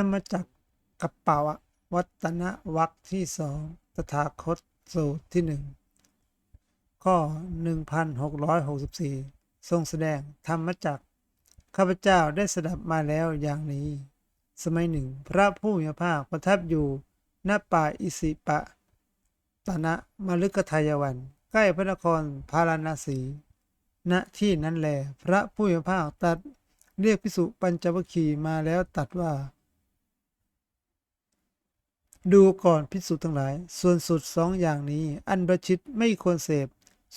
รรมจักรกับเป่าวัตนวัคที่สองตถาคตสูตรที่หนึ่งข้อ 1664 ทรงแสดงธรรมจักรข้าพเจ้าได้สดับมาแล้วอย่างนี้ สมัยหนึ่ง พระผู้มีพระภาคประทับอยู่ณป่าอิสิปะตนะมฤคทายวัน ใกล้พระนครพาราณสี ณที่นั้นแลพระผู้มีพระภาคตรัดเรียกพิสุปัญจวคีมาแล้วตัดว่า ดูก่อนพิสุทั้งหลาย ส่วนสุดสองอย่างนี้ อันประชิตไม่ควรเสพ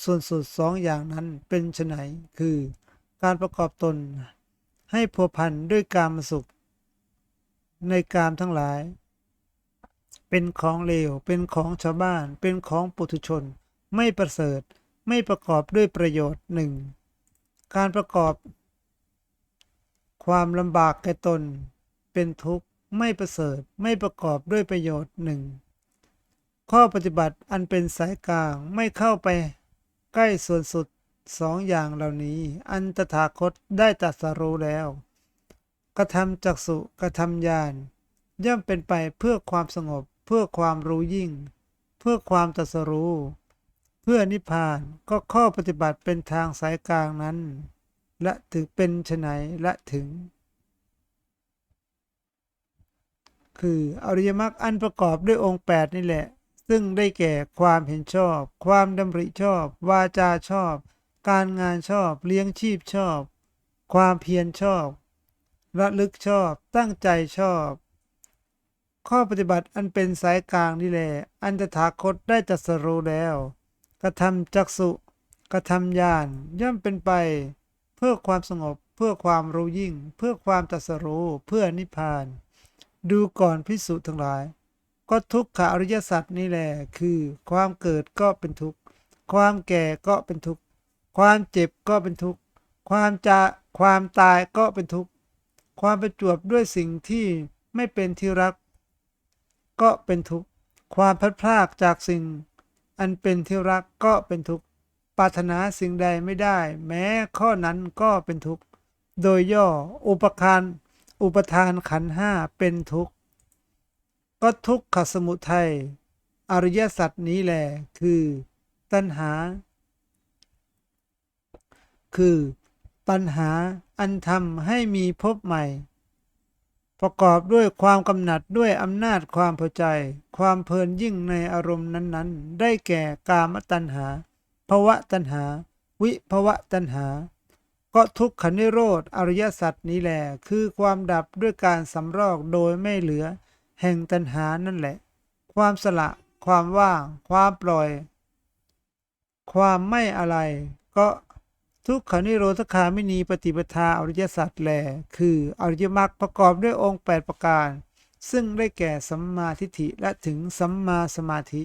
ส่วนสุดสองอย่างนั้นเป็นไฉนคือ การประกอบตน ให้พัวพันด้วยกามสุข ในกามทั้งหลาย เป็นของเลว เป็นของชาวบ้าน เป็นของปุถุชน ไม่ประเสริฐ ไม่ประกอบด้วยประโยชน์หนึ่ง การประกอบ ความลำบากแก่ตน เป็นทุกข์ ไม่ประเสริฐไม่ประกอบด้วยประโยชน์หนึ่งข้อปฏิบัติอันเป็นสายกลางไม่เข้าไปใกล้ส่วนสุดสองอย่างเหล่านี้ อันตถาคตได้ตรัสรู้แล้ว กระทำจักสุกระทำญาณย่อมเป็นไปเพื่อความสงบ เพื่อความรู้ยิ่ง เพื่อความตรัสรู้ เพื่อนิพพานก็ข้อปฏิบัติเป็นทางสายกลางนั้น และถึงเป็นไฉนและถึง คืออริยมรรคอันประกอบด้วยองค์ 8 นี่แหละ ซึ่งได้แก่ความเห็นชอบ ความดำริชอบ วาจาชอบ การงานชอบ เลี้ยงชีพชอบ ความเพียรชอบ ระลึกชอบ ตั้งใจชอบ ข้อปฏิบัติอันเป็นสายกลางนี่แหละ อันตถาคตได้ตรัสรู้แล้ว กระทำจักสุกระทำญาณย่อมเป็นไป เพื่อความสงบ เพื่อความรู้ยิ่ง เพื่อความตรัสรู้ เพื่อนิพพาน ดูก่อนพิสุทั้งหลาย ก็ทุกขอริยสัจนี่แหละคือ ความเกิดก็เป็นทุกข์ ความแก่ก็เป็นทุกข์ ความเจ็บก็เป็นทุกข์ ความจะความตายก็เป็นทุกข์ ความประจวบด้วยสิ่งที่ไม่เป็นที่รัก ก็เป็นทุกข์ ความพัดพรากจากสิ่ง อันเป็นที่รักก็เป็นทุกข์ ปรารถนาสิ่งใดไม่ได้ แม้ข้อนั้นก็เป็นทุกข์ โดยย่ออุปคาน อุปทานขันห้าเป็นทุกข์ ก็ทุกขสมุทัยอริยสัจนี้แหละคือตัณหา คือตัณหาอันทำให้มีภพใหม่ ประกอบด้วยความกำหนัดด้วยอำนาจความพอใจ ความเพลินยิ่งในอารมณ์นั้นๆ ได้แก่กามตัณหาภวะตัณหา วิภวะตัณหา ก็ทุกขนิโรธอริยสัจนี้แหละคือความดับด้วยการสำรอกโดยไม่เหลือ แห่งตัณหานั่นแหละ ความสละ ความว่าง ความปล่อย ความไม่อะไร ก็ทุกขนิโรธคาไม่นีปฏิปทาอริยสัจแหลคืออริยมรรคประกอบด้วยองค์ 8 ประการ ซึ่งได้แก่สัมมาทิฏฐิและถึงสัมมาสมาธิ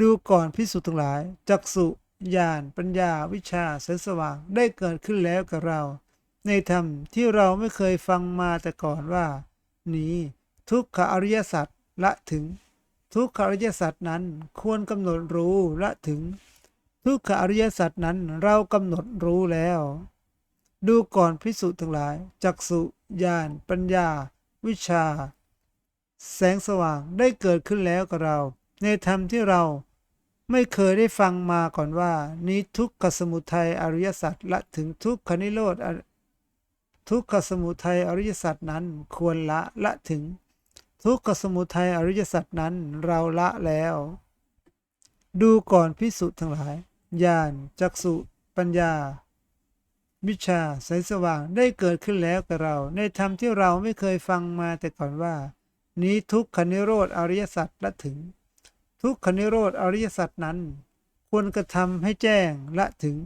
ดูก่อนพิสุทั้งหลายจักสุ ญาณปัญญาวิชาแสงสว่างได้เกิดขึ้นแล้วกับเรา ในธรรมที่เราไม่เคยฟังมาแต่ก่อนว่า นี้ทุกขอริยสัจละถึง ทุกขอริยสัจนั้นควรกำหนดรู้ละถึง ทุกขอริยสัจนั้นเรากำหนดรู้แล้ว ดูก่อนพิสุทั้งหลายจักสุญาณปัญญา วิชา แสงสว่างได้เกิดขึ้นแล้วกับเรา ในธรรมที่เรา ไม่เคยได้ฟังมาก่อนว่า นี้ทุกขสมุทัยอริยสัจละถึงทุกขนิโรธทุกขสมุทัยอริยสัจนั้นควรละละถึง ทุกขสมุทัยอริยสัจนั้นเราละแล้ว ดูก่อนพิสุทั้งหลายญาณจักสุปัญญาวิชาแสงสว่างได้เกิดขึ้นแล้วกับเรา ในธรรมที่เราไม่เคยฟังมาแต่ก่อนว่า นี้ทุกขนิโรธอริยสัจละถึง ทุกขนิโรธอริยสัจนั้น ควรกระทำให้แจ้งละถึง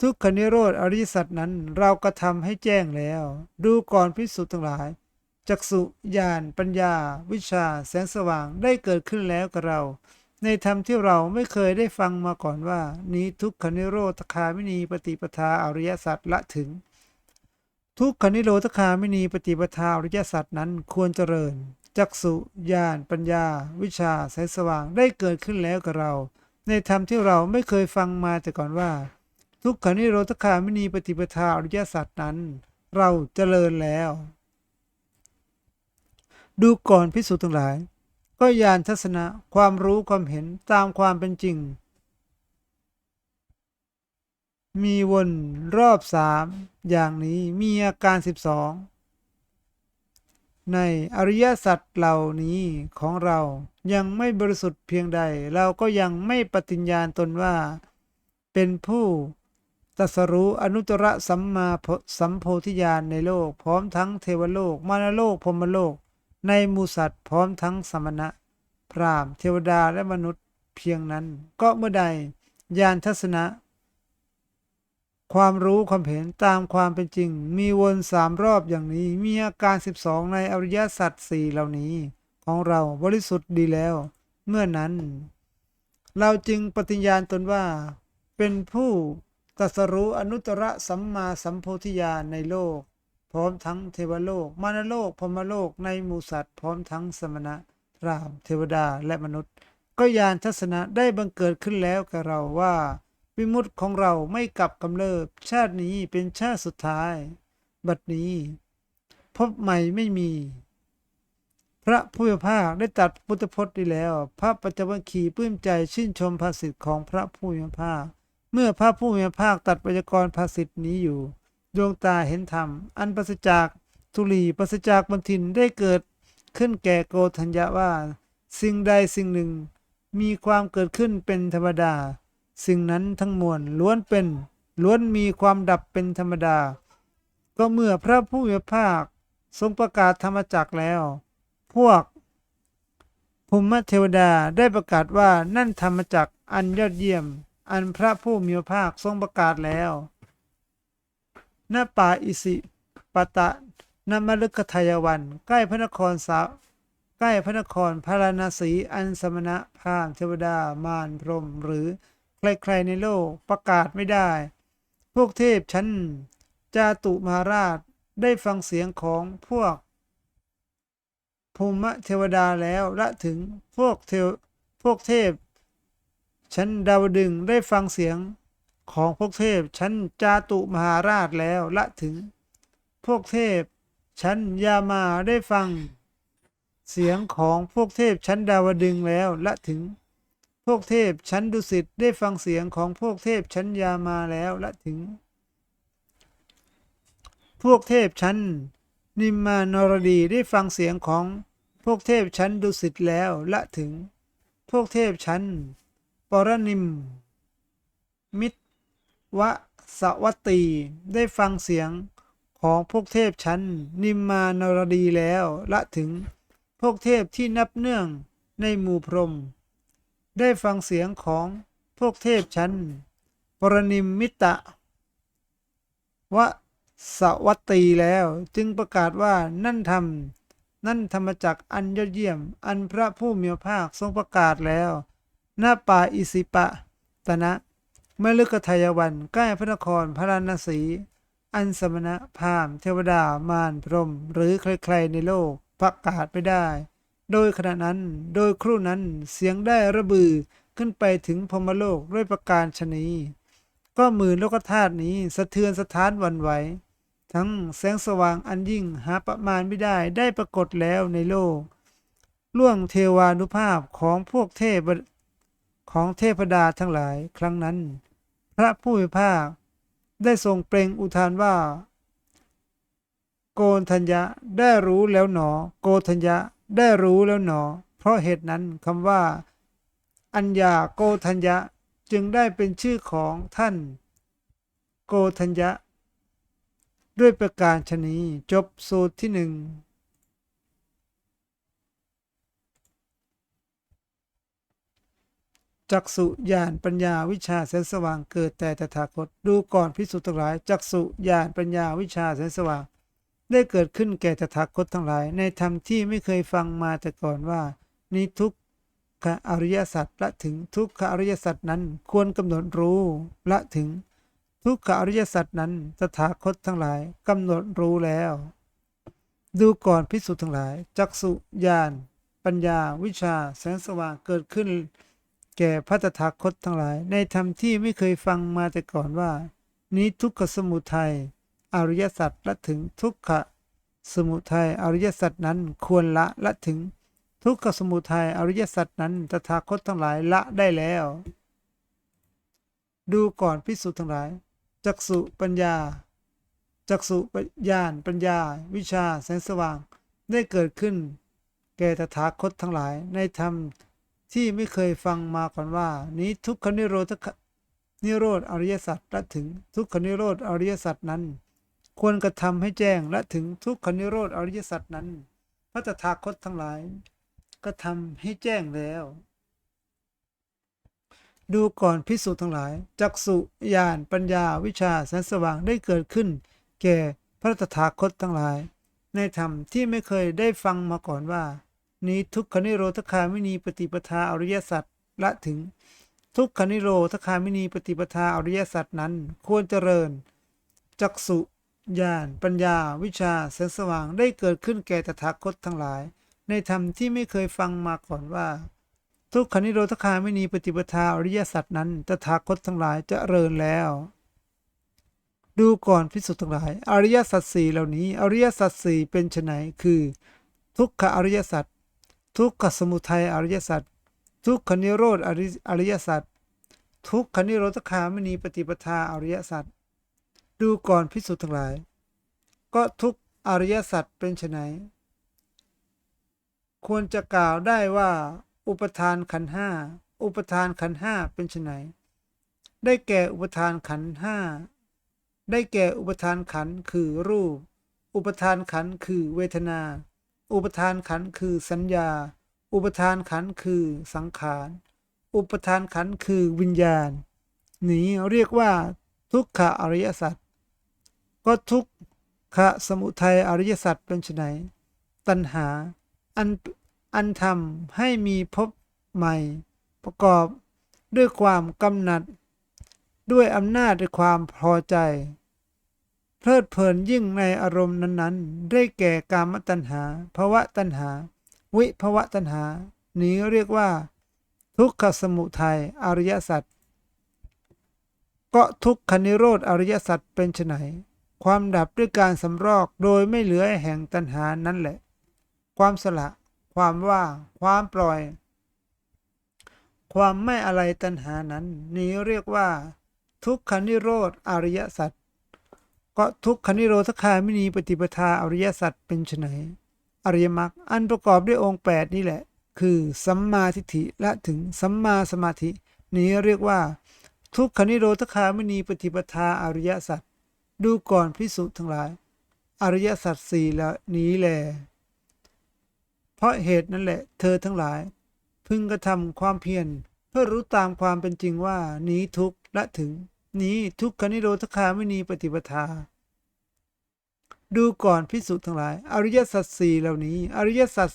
ทุกขนิโรธอริยสัจนั้น เรากระทำให้แจ้งแล้ว ดูก่อนพิสุทั้งหลายจักสุญาณปัญญา วิชาแสงสว่างได้เกิดขึ้นแล้วกับเรา ในธรรมที่เราไม่เคยได้ฟังมาก่อนว่า นี้ทุกขนิโรธคามินีปฏิปทาอริยสัจละถึง ทุกขนิโรธคามินีปฏิปทาอริยสัจนั้นควรเจริญ จักสุญาณปัญญา วิชาแสงสว่างได้เกิดขึ้นแล้วกับเรา ในธรรมที่เราไม่เคยฟังมาแต่ก่อนว่า ทุกขนิโรธคามินีปฏิปทาอริยสัจนั้น เราเจริญแล้ว ดูก่อนพิสูจน์ทั้งหลาย ก็ญาณทัศนะความรู้ความเห็นตามความเป็นจริง มีวนรอบสามอย่างนี้มีอาการสิบสอง ในอริยสัจเหล่านี้ของเรายังไม่บริสุทธิ์เพียงใด เราก็ยังไม่ปฏิญญาณตนว่า เป็นผู้ตรัสรู้อนุตตรสัมมาสัมโพธิญาณในโลก พร้อมทั้งเทวโลกมารโลกพรมโลก ในมูสัตว์พร้อมทั้งสมณะ พราหมณ์เทวดาและมนุษย์เพียงนั้น ก็เมื่อใดญาณทัศนะ ความรู้ความเห็นตามความเป็นจริง มีวนสามรอบอย่างนี้ มีอาการ 12 ในอริยสัจสี่เหล่านี้ ของเราบริสุทธิ์ดีแล้ว เมื่อนั้น เราจึงปฏิญญาณตนว่า เป็นผู้ตรัสรู้อนุตตรสัมมาสัมโพธิญาณในโลก พร้อมทั้งเทวโลก มารโลกพรมโลกในหมูสัตว์พร้อมทั้งสมณะรามเทวดาและมนุษย์ ก็ญาณทัศนะได้บังเกิดขึ้นแล้วกับเราว่า วิมุตติของเราไม่กลับกำเริบ ชาตินี้เป็นชาติสุดท้าย บัดนี้ พบใหม่ไม่มี พระผู้เป็นภาคได้ตัดพุทธพจน์ดีแล้ว พระปัจจวัคคีย์ปลื้มใจชื่นชมภาษิตของพระผู้เป็นภาค เมื่อพระผู้เป็นภาคตัดปัญญากรภาษิตนี้อยู่ดวงตาเห็นธรรม อันปราศจากทุลีปราศจากบันทินได้เกิดขึ้นแก่โกธัญญะว่า สิ่งใดสิ่งหนึ่ง มีความเกิดขึ้นเป็นธรรมดา สิ่งนั้นทั้งมวลล้วนเป็นล้วนมีความดับเป็นธรรมดา ก็เมื่อพระผู้มีพระภาคทรงประกาศธรรมจักแล้ว พวกภูมิเทวดาได้ประกาศว่านั่นธรรมจักอันยอดเยี่ยม อันพระผู้มีพระภาคทรงประกาศแล้วณป่าอิสิปตะนมฤคทายวัน ใกล้พระนครสาใกล้พระนครพาราณสีอันสมณะพราหมณ์เทวดามารพรมหรือ ใครๆในโลกประกาศไม่ได้ พวกเทพชั้นจาตุมหาราชได้ฟังเสียงของพวกภูมิเทวดาแล้วละถึงพวกเทวพวกเทพ ชั้นดาวดึงได้ฟังเสียงของพวกเทพ ชั้นจาตุมหาราชแล้วละถึง พวกเทพ ชั้นยามาได้ฟัง เสียงของพวกเทพชั้นดาวดึงแล้วละถึง พวกเทพชั้นดุสิตได้ฟังเสียงของพวกเทพชั้นยามาแล้วละถึง พวกเทพชั้นนิมมานรดีได้ฟังเสียงของพวกเทพชั้นดุสิตแล้วละถึง พวกเทพชั้นปรนิม มิตรวสวัตตีได้ฟังเสียงของพวกเทพชั้น นิมมานรดีแล้วละถึง พวกเทพที่นับเนื่องในหมู่พรหม ได้ฟังเสียงของพวกเทพชั้น ปรนิมมิตะวะสวัตตีแล้วจึงประกาศว่านั่นธรรม นั่นธรรมจักอันยอดเยี่ยม อันพระผู้มีพระภาคทรงประกาศแล้ว หน้าป่าอิสิปะ ตนะเมื่อลึกทายวันใกล้พระนครพระราณสี อันสมณะพามเทวดามารพรม หรือใครๆในโลกประกาศไม่ได้ โดยขณะนั้นโดยครู่นั้นเสียงได้ระบือขึ้นไปถึงพมโลกด้วยประการชนีก็หมื่นโลกธาตุนี้สะเทือนสถานวันไหว ทั้งแสงสว่างอันยิ่งหาประมาณไม่ได้ได้ปรากฏแล้วในโลก ล่วงเทวานุภาพของพวกเทพของเทพดาทั้งหลายครั้งนั้น พระผู้มีภาคได้ทรงเปล่งอุทานว่า โกนทัญญะได้รู้แล้วหนอ โกทัญญะ ได้รู้แล้วหนอ เพราะเหตุนั้นคำว่า อัญญาโกทัญญะจึงได้เป็นชื่อของท่าน โกทัญญะ ด้วยประการชนีจบสูตรที่หนึ่งจักสุญาณปัญญาวิชาแสงสว่างเกิดแต่ตถาคตดูก่อนพิสุทธ์ทั้งหลายจักสุญาณปัญญาวิชาแสงสว่าง ได้เกิดขึ้นแก่ตถาคตทั้งหลาย ในธรรมที่ไม่เคยฟังมาแต่ก่อนว่า นี้ทุกขอริยสัจละถึงทุกขอริยสัจนั้นควรกำหนดรู้ละถึง ทุกขอริยสัจนั้นตถาคตทั้งหลายกำหนดรู้แล้ว ดูก่อนพิสุทธ์ทั้งหลาย จักสุญาณปัญญา วิชา แสงสว่างเกิดขึ้น แก่พระตถาคตทั้งหลาย ในธรรมที่ไม่เคยฟังมาแต่ก่อนว่า นี้ทุกขสมุทัย อริยสัจและถึงทุกขสมุทัยอริยสัจนั้นควรละละถึง ทุกขสมุทัยอริยสัจนั้นตถาคตทั้งหลายละได้แล้ว ดูก่อนพิสุทั้งหลาย จักสุปัญญา จักสุปัญญาปัญญา วิชาแสงสว่าง ได้เกิดขึ้น แก่ตถาคตทั้งหลายในธรรมที่ไม่เคยฟังมาก่อนว่า นี้ทุกขนิโรธนิโรธอริยสัจละถึงทุกขนิโรธอริยสัจนั้น ควรกระทำให้แจ้งและถึงทุกขนิโรธอริยสัจนั้น พระตถาคตทั้งหลายก็ทำให้แจ้งแล้ว ดูก่อนพิสูจน์ทั้งหลาย จักสุญาณปัญญาวิชาแสงสว่างได้เกิดขึ้น แก่พระตถาคตทั้งหลาย ในธรรมที่ไม่เคยได้ฟังมาก่อนว่า นี้ทุกขนิโรธคามินีปฏิปทาอริยสัจละถึงทุกขนิโรธคามินีปฏิปทาอริยสัจนั้นควรเจริญ จักสุ ญาณปัญญา วิชาแสงสว่างได้เกิดขึ้นแก่ตถาคตทั้งหลาย ในธรรมที่ไม่เคยฟังมาก่อนว่า ทุกขนิโรธคาไม่มีปฏิปทาอริยสัจนั้นตถาคตทั้งหลายจะเริญแล้ว ดูก่อนพิสุทธ์ทั้งหลาย อริยสัจสี่เหล่านี้ อริยสัจสี่เป็นไฉนคือ ทุกขอริยสัจทุกขสมุทัยอริยสัจทุกขนิโรธอริอริยสัจทุกขนิโรธคาไม่มีปฏิปทาอริยสัจ ดูก่อนพิสุทธ์ทั้งหลาย ก็ทุกอริยสัจเป็นไนควรจะกล่าวได้ว่า อุปทานขันห้าอุปทานขันห้าเป็นไนได้แก่อุปทานขันห้าได้แก่อุปทานขันคือรูป อุปทานขันคือเวทนา อุปทานขันคือสัญญา อุปทานขันคือสังขาร อุปทานขันคือวิญญาณ นี้เรียกว่าทุกขอริยสัจ ก็ทุกขะสมุทัยอริยสัจเป็นไฉนตัณหา อันอันทำให้มีภพใหม่ ประกอบด้วยความกำหนัด ด้วยอำนาจด้วยความพอใจ เพลิดเพลินยิ่งในอารมณ์นั้นๆ ได้แก่กามตัณหาภวะตัณหา วิภวะตัณหา นี้เรียกว่า ทุกขสมุทัยอริยสัจก็ทุกขนิโรธอริยสัจเป็นไฉน ความดับด้วยการสำรอกโดยไม่เหลือแห่งตัณหานั่นแหละ ความสละ ความว่าง ความปล่อย ความไม่อะไรตัณหานั้น นี้เรียกว่า ทุกขนิโรธอริยสัจก็ทุกขนิโรธคามินีปฏิปทาอริยสัจเป็นไฉนอริยมรรคอันประกอบด้วยองค์ 8 นี่แหละ คือสัมมาทิฏฐิและถึงสัมมาสมาธิ นี้เรียกว่า ทุกขนิโรธคามินีปฏิปทาอริยสัจ ดูก่อนพิสุทั้งหลาย อริยสัจสี่ละนี้แล เพราะเหตุนั้นแหละ เธอทั้งหลาย พึงกระทำความเพียรเพื่อรู้ตามความเป็นจริงว่านี้ทุกข์และถึง นี้ทุกขนิโรธคาไม่นีปฏิปทา ดูก่อนพิสุทั้งหลาย อริยสัจสี่เหล่านี้ อริยสัจ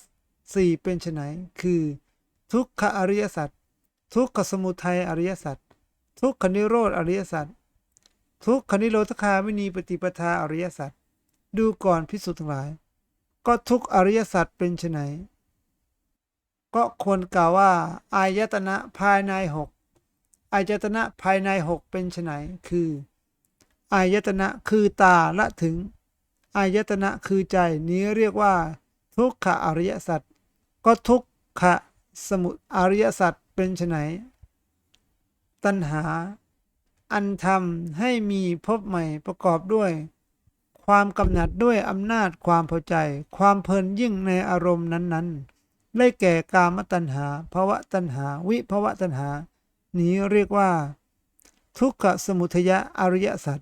สี่เป็นไฉนคือ ทุกขอริยสัจทุกขสมุทัยอริยสัจทุกขนิโรธอริยสัจ ทุกขนิโรธคาไม่มีปฏิปทาอริยสัจดูก่อนพิสุทั้งหลาย ก็ทุกอริยสัจเป็นไนก็ควรกล่าวว่า อายตนะภายในหกอายตนะภายในหกเป็นไนคือ อายตนะคือตาละถึง อายตนะคือใจนี้เรียกว่า ทุกขอริยสัจก็ทุกขสมุอริยสัจเป็นไนตัณหา อันทำให้มีพบใหม่ประกอบด้วย ความกำหนัดด้วยอำนาจความพอใจ ความเพลินยิ่งในอารมณ์นั้นๆ ได้แก่กามตัณหาภวะตัณหา วิภวะตัณหา นี้เรียกว่า ทุกขสมุทยะอริยสัจ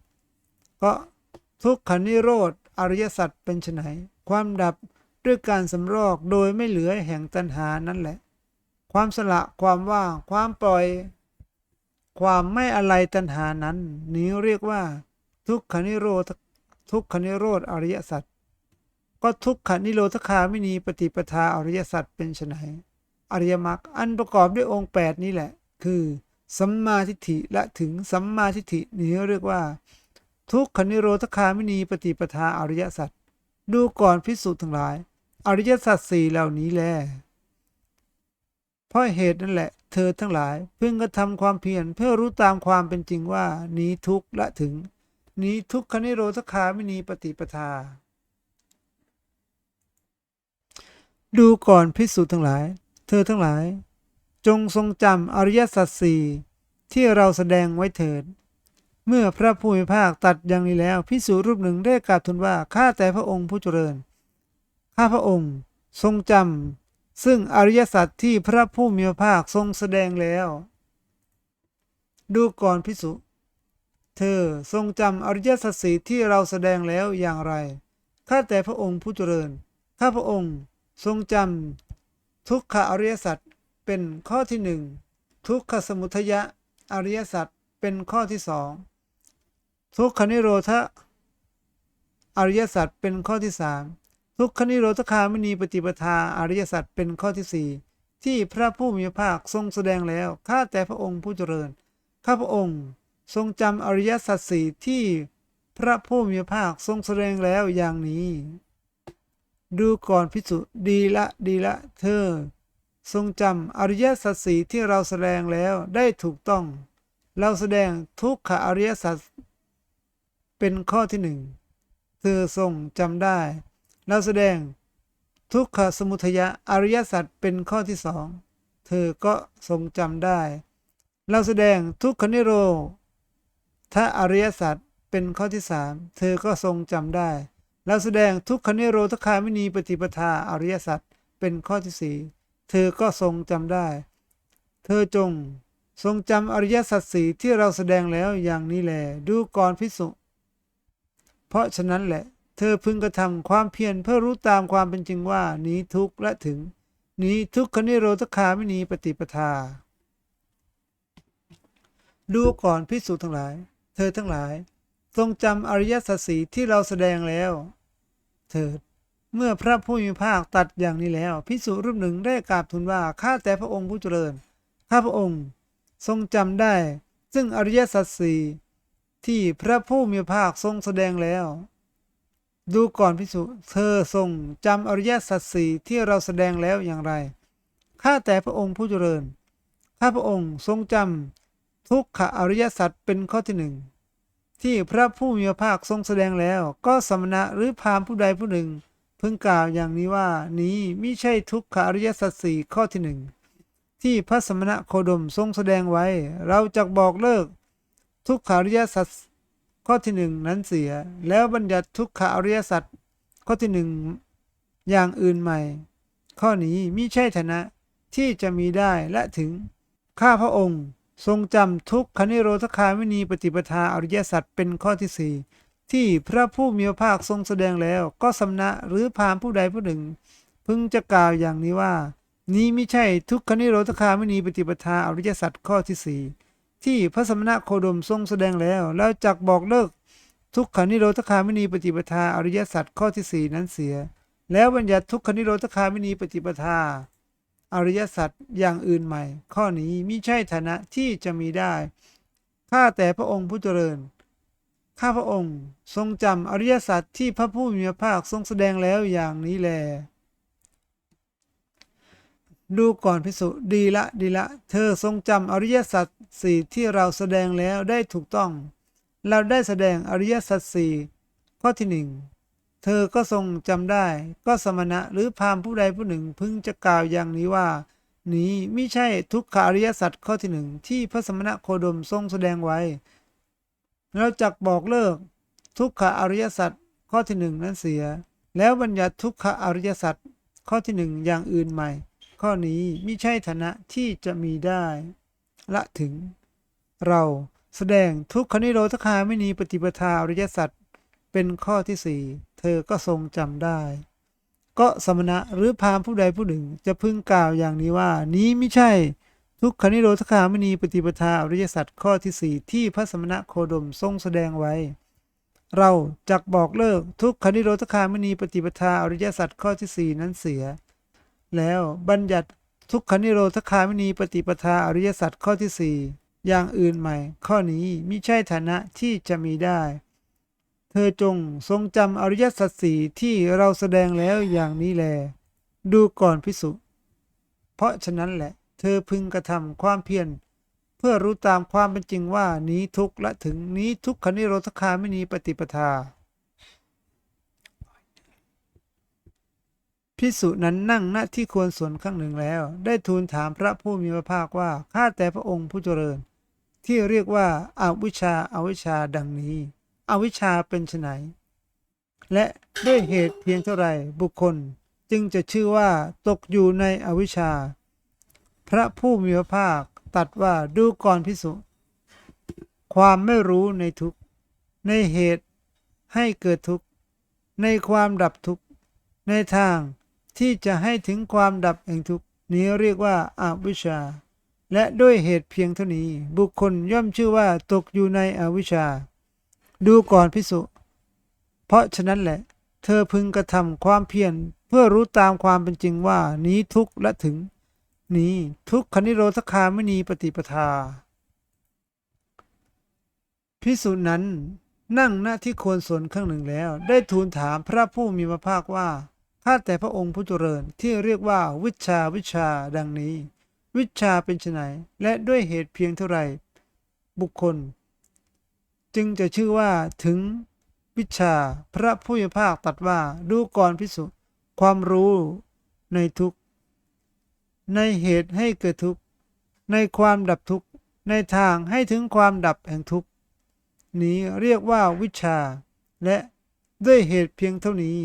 ก็ทุกขนิโรธอริยสัจเป็นไฉนความดับด้วยการสำรอกโดยไม่เหลือแห่งตัณหานั่นแหละ ความสละความว่าง ความปล่อย ความไม่อะไรตัณหานั้น นี้เรียกว่า ทุกขนิโรธทุกขนิโรธอริยสัจก็ทุกขนิโรธคาไม่มีปฏิปทาอริยสัจเป็นไฉนอริยมรรคอันประกอบด้วยองค์ 8 นี้แหละ คือสัมมาทิฏฐิและถึงสัมมาทิฏฐินี้เรียกว่า ทุกขนิโรธคาไม่มีปฏิปทาอริยสัจดูก่อนพิสูจน์ทั้งหลาย อริยสัจสี่เหล่านี้แลเพราะเหตุนั่นแหละ เธอทั้งหลายเพื่งกระทำความเพียรเพื่อรู้ตามความเป็นจริงว่านี้ทุกข์ละถึง นี้ทุกขนิโรธคาไม่นีปฏิปทา ดูก่อนพิสูจน์ทั้งหลาย เธอทั้งหลาย จงทรงจำอริยสัจสี่ที่เราแสดงไว้เถิด เมื่อพระผู้มีพระภาคตัดอย่างนี้แล้วพิสูจน์รูปหนึ่งได้กราบทูลว่าข้าแต่พระองค์ผู้เจริญข้าพระองค์ ทรงจำ ซึ่งอริยสัจที่พระผู้มีพระภาคทรงแสดงแล้ว ดูก่อนพิสุเธอทรงจำอริยสัจสีที่เราแสดงแล้วอย่างไร ข้าแต่พระองค์ผู้เจริญ ข้าพระองค์ทรงจำทุกขอริยสัจเป็นข้อที่หนึ่ง ทุกขสมุทยะอริยสัจเป็นข้อที่สอง ทุกขนิโรธอริยสัจเป็นข้อที่สาม ทุกขนิโรธคามินีปฏิปทาอริยสัจเป็นข้อที่สี่ที่พระผู้มีพระภาคทรงแสดงแล้วข้าแต่พระองค์ผู้เจริญข้าพระองค์ทรงจำอริยสัจสี่ที่พระผู้มีพระภาคทรงแสดงแล้วอย่างนี้ ดูก่อนพิสุดีละดีละเธอ ทรงจำอริยสัจสี่ที่เราแสดงแล้วได้ถูกต้อง เราแสดงทุกขอริยสัจเป็นข้อที่หนึ่งเธอทรงจำได้ เราแสดงทุกขสมุทยะอริยสัจเป็นข้อที่สองเธอก็ทรงจำได้เราแสดงทุกขนิโรธอริยสัจเป็นข้อที่สามเธอก็ทรงจำได้เราแสดงทุกขนิโรธคามินีปฏิปทาอริยสัจเป็นข้อที่สี่เธอก็ทรงจำได้ เธอจงทรงจำอริยสัจสีที่เราแสดงแล้วอย่างนี้แล ดูก่อนพิสุเพราะฉะนั้นแหละ เธอพึงกระทำความเพียรเพื่อรู้ตามความเป็นจริงว่านี้ทุกข์และถึง นี้ทุกขนิโรธคามินีปฏิปทา ดูก่อนพิสูจน์ทั้งหลาย เธอทั้งหลาย ทรงจำอริยสัจสีที่เราแสดงแล้ว เถิดเมื่อพระผู้มีพระภาคตัดอย่างนี้แล้วพิสุรูปหนึ่งได้กราบทูลว่าข้าแต่พระองค์ผู้เจริญข้าพระองค์ทรงจำได้ ซึ่งอริยสัจสี่ที่พระผู้มีพระภาคทรงแสดงแล้ว ดูก่อนพิสุเธอทรงจำอริยสัจสี่ที่เราแสดงแล้วอย่างไร ข้าแต่พระองค์ผู้เจริญ ข้าพระองค์ทรงจำทุกขอริยสัจเป็นข้อที่หนึ่งที่พระผู้มีพระภาคทรงแสดงแล้ว ก็สมณะหรือพราหมณ์ผู้ใดผู้หนึ่ง พึงกล่าวอย่างนี้ว่านี้มิใช่ทุกขอริยสัจสี่ข้อที่หนึ่งที่พระสมณะโคดมทรงแสดงไว้ เราจะบอกเลิกทุกขาริยสัจ ข้อที่หนึ่งนั้นเสีย แล้วบัญญัติทุกขาริยสัจข้อที่หนึ่งอย่างอื่นใหม่ ข้อนี้มิใช่ฐานะที่จะมีได้และถึง ข้าพระองค์ ทรงจำทุกขนิโรธคามินีปฏิปทาอริยสัจเป็นข้อที่สี่ที่พระผู้มีพระภาคทรงแสดงแล้ว ก็สำนะหรือพามผู้ใดผู้หนึ่ง พึงจะกล่าวอย่างนี้ว่า นี้ไม่ใช่ทุกขนิโรธคามินีปฏิปทาอริยสัจข้อที่สี่ ที่พระสมณะโคดมทรงแสดงแล้ว แล้วจักบอกเลิกทุกขนิโรธคามินีปฏิปทาอริยสัจข้อที่สี่นั้นเสีย แล้วบัญญัติทุกขนิโรธคามินีปฏิปทา อริยสัจอย่างอื่นใหม่ ข้อนี้มิใช่ฐานะที่จะมีได้ข้าแต่พระองค์ผู้เจริญข้าพระองค์ทรงจำอริยสัจที่พระผู้มีพระภาคทรงแสดงแล้วอย่างนี้แล ดูก่อนพิสุดีละดีละ เธอทรงจำอริยสัจสี่ที่เราแสดงแล้วได้ถูกต้อง เราได้แสดงอริยสัจสี่ข้อที่หนึ่งเธอก็ทรงจำได้ ก็สมณะหรือพราหมณ์ผู้ใดผู้หนึ่งพึงจะกล่าวอย่างนี้ว่า นี้ไม่ใช่ทุกขาอริยสัจข้อที่หนึ่งที่พระสมณะโคดมทรงแสดงไว้ เราจักบอกเลิก ทุกขอริยสัจข้อที่หนึ่งนั้นเสีย แล้วบัญญัติทุกขอริยสัจข้อที่หนึ่งอย่างอื่นใหม่ ข้อนี้มิใช่ฐานะที่จะมีได้ ละถึง เราแสดงทุกขนิโรธคาไม่นีปฏิปทาอริยสัจเป็นข้อที่สี่เธอก็ทรงจำได้ ก็สมณะหรือพามผู้ใดผู้หนึ่งจะพึงกล่าวอย่างนี้ว่า นี้ไม่ใช่ทุกขนิโรธคามินีปฏิปทาอริยสัจข้อที่สี่ที่พระสมณะโคดมทรงแสดงไว้ เราจักบอกเลิกทุกขนิโรธคามินีปฏิปทาอริยสัจข้อที่สี่นั้นเสีย แล้วบัญญัติทุกขนิโรธคามินีปฏิปทาอริยสัจข้อที่สี่อย่างอื่นใหม่ ข้อนี้มิใช่ฐานะที่จะมีได้ เธอจงทรงจำอริยสัจสี่ที่เราแสดงแล้วอย่างนี้แล ดูก่อนพิสุเพราะฉะนั้นแหละ เธอพึงกระทำความเพียรเพื่อรู้ตามความเป็นจริงว่านี้ทุกข์และถึงนี้ทุกขนิโรธคาไม่นีปฏิปทา พิพิสุนั้นนั่งณที่ควรส่วนข้างหนึ่งแล้ว ได้ทูลถามพระผู้มีพระภาคว่าข้าแต่พระองค์ผู้เจริญ ที่เรียกว่าอาวิชชาอาวิชชาดังนี้ อวิชชาเป็นไนและด้วยเหตุเพียงเท่าไรบุคคลจึงจะชื่อว่าตกอยู่ในอวิชชา พระผู้มีพระภาคตัดว่าดูก่อนพิสุความไม่รู้ในทุกในเหตุให้เกิดทุกในความดับทุกในทาง ที่จะให้ถึงความดับแห่งทุกข์นี้เรียกว่าอาวิชชา และด้วยเหตุเพียงเท่านี้ บุคคลย่อมชื่อว่าตกอยู่ในอวิชชา ดูก่อนพิสุเพราะฉะนั้นแหละ เธอพึงกระทำความเพียรเพื่อรู้ตามความเป็นจริงว่านี้ทุกข์และถึง นี้ทุกขนิโรธคาไม่นีปฏิปทาพิสุนั้นนั่งณที่โคนสนข้างหนึ่งแล้ว ได้ทูลถามพระผู้มีพระภาคว่า ข้าแต่พระองค์ผู้เจริญที่เรียกว่าวิชาวิชาดังนี้ วิชาเป็นไนและด้วยเหตุเพียงเท่าไรบุคคล จึงจะชื่อว่าถึงวิชาพระผู้มีพระภาคตัดว่าดูก่อนพิสุความรู้ในทุกในเหตุให้เกิดทุกในความดับทุกในทางให้ถึงความดับแห่งทุกนี้เรียกว่าวิชา และด้วยเหตุเพียงเท่านี้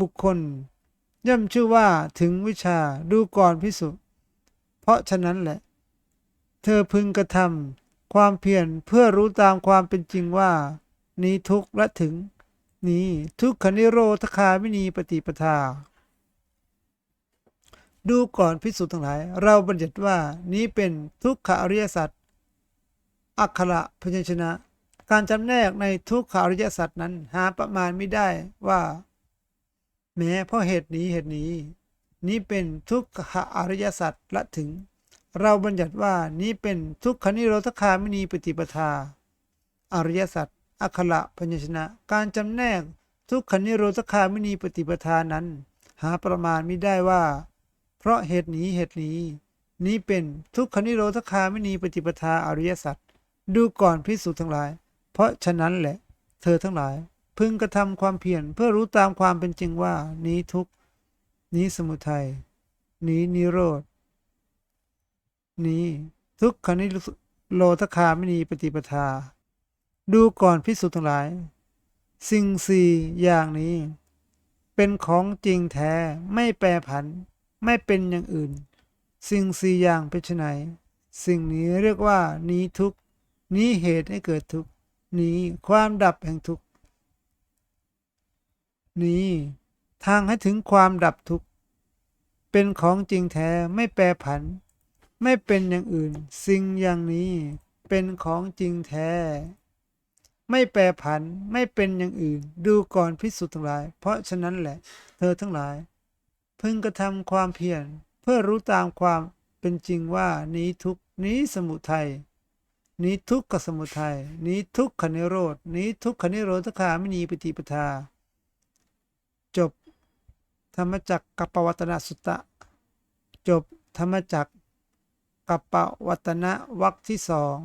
บุคคล ย่อมชื่อว่าถึงวิชาดูก่อนพิสุเพราะฉะนั้นแหละ เธอพึงกระทำความเพียรเพื่อรู้ตามความเป็นจริงว่า นี้ทุกข์และถึง นี้ทุกขนิโรธคาไม่นีปฏิปทา ดูก่อนพิสุทั้งหลาย เราบัญญัติว่านี้เป็นทุกขอริยสัจอักขระพยัญชนะ การจำแนกในทุกขอริยสัจนั้นหาประมาณไม่ได้ว่า แม้เพราะเหตุนี้เหตุนี้ นี้เป็นทุกขอริยสัจละถึง เราบัญญัติว่านี้เป็นทุกขนิโรธคามินีปฏิปทา อริยสัจอักขระพยัญชนะ การจำแนกทุกขนิโรธคามินีปฏิปทานั้น หาประมาณไม่ได้ว่า เพราะเหตุนี้เหตุนี้ นี้เป็นทุกขนิโรธคามินีปฏิปทาอริยสัจดูก่อนพิสูจน์ทั้งหลาย เพราะฉะนั้นแหละ เธอทั้งหลาย พึงกระทำความเพียรเพื่อรู้ตามความเป็นจริงว่า นี้ทุกนี้สมุทัยนี้นิโรธนี้ทุกขนิโรธคาไมินีปฏิปทา ดูก่อนพิสูจน์ทั้งหลาย สิ่งสี่อย่างนี้ เป็นของจริงแท้ไม่แปรผัน ไม่เป็นอย่างอื่น สิ่งสี่อย่างเป็นไฉนสิ่งนี้เรียกว่านี้ทุกนี้เหตุให้เกิดทุกนี้ความดับแห่งทุก นี้ ทางให้ถึงความดับทุกข์ เป็นของจริงแท้ไม่แปรผัน ไม่เป็นอย่างอื่น สิ่งอย่างนี้เป็นของจริงแท้ ไม่แปรผันไม่เป็นอย่างอื่น ดูก่อนพิสุทธ์ทั้งหลาย เพราะฉะนั้นแหละ เธอทั้งหลาย พึงกระทำความเพียรเพื่อรู้ตามความเป็นจริงว่านี้ทุกนี้สมุทัยนี้ทุกขสมุทัยนี้ทุกขนิโรดนี้ทุกขนิโรธคามินีปฏิปทา ธรรมจักกัปปวัตนสุตตะ จบธรรมจักกัปปวัตนะวรรคที่สอง